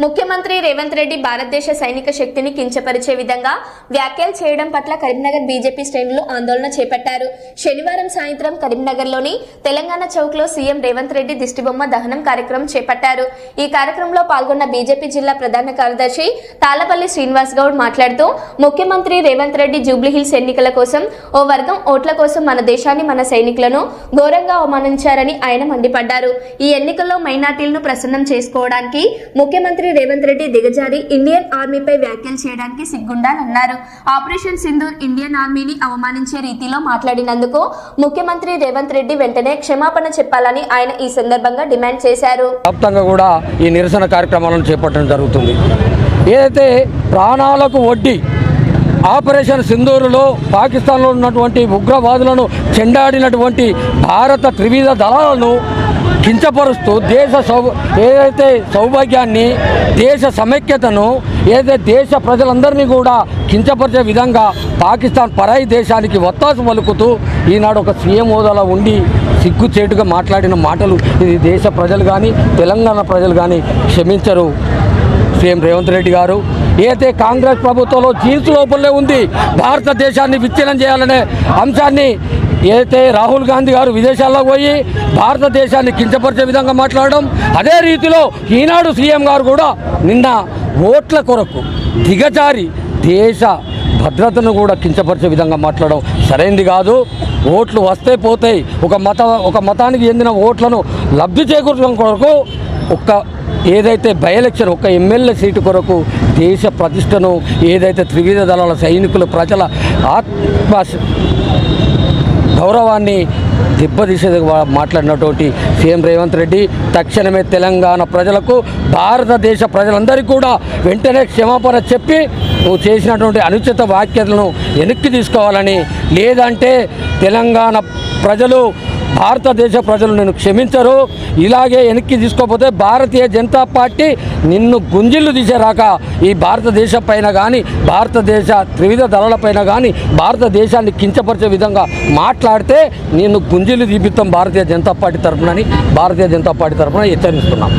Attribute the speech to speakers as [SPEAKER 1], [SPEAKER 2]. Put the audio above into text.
[SPEAKER 1] ముఖ్యమంత్రి రేవంత్ రెడ్డి భారతదేశ సైనిక శక్తిని కించపరిచే విధంగా వ్యాఖ్యలు చేయడం పట్ల కరీంనగర్ బీజేపీ శ్రేణులు ఆందోళన చేపట్టారు. శనివారం సాయంత్రం కరీంనగర్లోని తెలంగాణ చౌక్లో సీఎం రేవంత్ రెడ్డి దిష్టిబొమ్మ దహనం కార్యక్రమం చేపట్టారు. ఈ కార్యక్రమంలో పాల్గొన్న బీజేపీ జిల్లా ప్రధాన కార్యదర్శి తాళపల్లి శ్రీనివాస్ గౌడ్ మాట్లాడుతూ ముఖ్యమంత్రి రేవంత్ రెడ్డి జూబ్లీహిల్స్ ఎన్నికల కోసం ఓ వర్గం ఓట్ల కోసం మన దేశాన్ని మన సైనికులను ఘోరంగా అవమానించారని ఆయన మండిపడ్డారు. ఈ ఎన్నికల్లో మైనార్టీలను ప్రసన్నం చేసుకోవడానికి ముఖ్యమంత్రి రేవంత్ రెడ్డి దిగజారి ఇండియన్ ఆర్మీపై వ్యాఖ్యలు చేయడానికి సిగ్గుండాలన్నారు. ఆపరేషన్ సింధూర్ ఇండియన్ ఆర్మీని అవమానించే రీతిలో మాట్లాడినందుకు ముఖ్యమంత్రి రేవంత్ రెడ్డి వెంటనే క్షమాపణ చెప్పాలని ఆయన ఈ సందర్భంగా డిమాండ్ చేశారు.
[SPEAKER 2] వ్యాప్తంగా కూడా ఈ నిరసన కార్యక్రమాలను చేపట్టడం జరుగుతుంది. ఏదైతే ప్రాణాలకు వడ్డీ ఆపరేషన్ సింధూరులో పాకిస్తాన్లో ఉన్నటువంటి ఉగ్రవాదులను చెండాడినటువంటి భారత త్రివిధ దళాలను కించపరుస్తూ దేశ సౌ ఏదైతే సౌభాగ్యాన్ని దేశ సమైక్యతను ఏదైతే దేశ ప్రజలందరినీ కూడా కించపరిచే విధంగా పాకిస్తాన్ పరాయి దేశానికి ఒత్తాసు పలుకుతూ ఈనాడు ఒక సీఎం హోదాలో ఉండి సిగ్గుచేటుగా మాట్లాడిన మాటలు ఇది దేశ ప్రజలు కానీ తెలంగాణ ప్రజలు కానీ క్షమించరు. సీఎం రేవంత్ రెడ్డి గారు ఏదైతే కాంగ్రెస్ ప్రభుత్వంలో జీన్స్ లోపలే ఉంది భారతదేశాన్ని విచ్ఛిన్నం చేయాలనే అంశాన్ని ఏదైతే రాహుల్ గాంధీ గారు విదేశాల్లో పోయి భారతదేశాన్ని కించపరిచే విధంగా మాట్లాడడం అదే రీతిలో ఈనాడు సీఎం గారు కూడా నిన్న ఓట్ల కొరకు దిగజారి దేశ భద్రతను కూడా కించపరిచే విధంగా మాట్లాడడం సరైంది కాదు. ఓట్లు వస్తే పోతాయి. ఒక మత ఒక మతానికి చెందిన ఓట్లను లబ్ధి చేకూర్చడం కొరకు ఒక్క ఏదైతే బై ఎలక్షన్ ఒక ఎమ్మెల్యే సీటు కొరకు దేశ ప్రతిష్టను ఏదైతే త్రివిధ దళాల సైనికులు ప్రజల ఆత్మ గౌరవాన్ని దెబ్బతీసేది మాట్లాడినటువంటి సీఎం రేవంత్ రెడ్డి తక్షణమే తెలంగాణ ప్రజలకు భారతదేశ ప్రజలందరికీ కూడా వెంటనే క్షమాపణ చెప్పి నువ్వు చేసినటువంటి అనుచిత వ్యాఖ్యలను వెనక్కి తీసుకోవాలని లేదంటే తెలంగాణ ప్రజలు భారతదేశ ప్రజలు నేను క్షమించరు. ఇలాగే వెనక్కి తీసుకోకపోతే భారతీయ జనతా పార్టీ నిన్ను గుంజిళ్ళు తీసేరాక ఈ భారతదేశ పైన కానీ భారతదేశ త్రివిధ దళాలపైన కానీ భారతదేశాన్ని కించపరిచే విధంగా మాట్లాడితే నిన్ను గుంజిళ్ళు తీపిస్తాం భారతీయ జనతా పార్టీ తరఫునని భారతీయ జనతా పార్టీ తరఫున హెచ్చరిస్తున్నాం.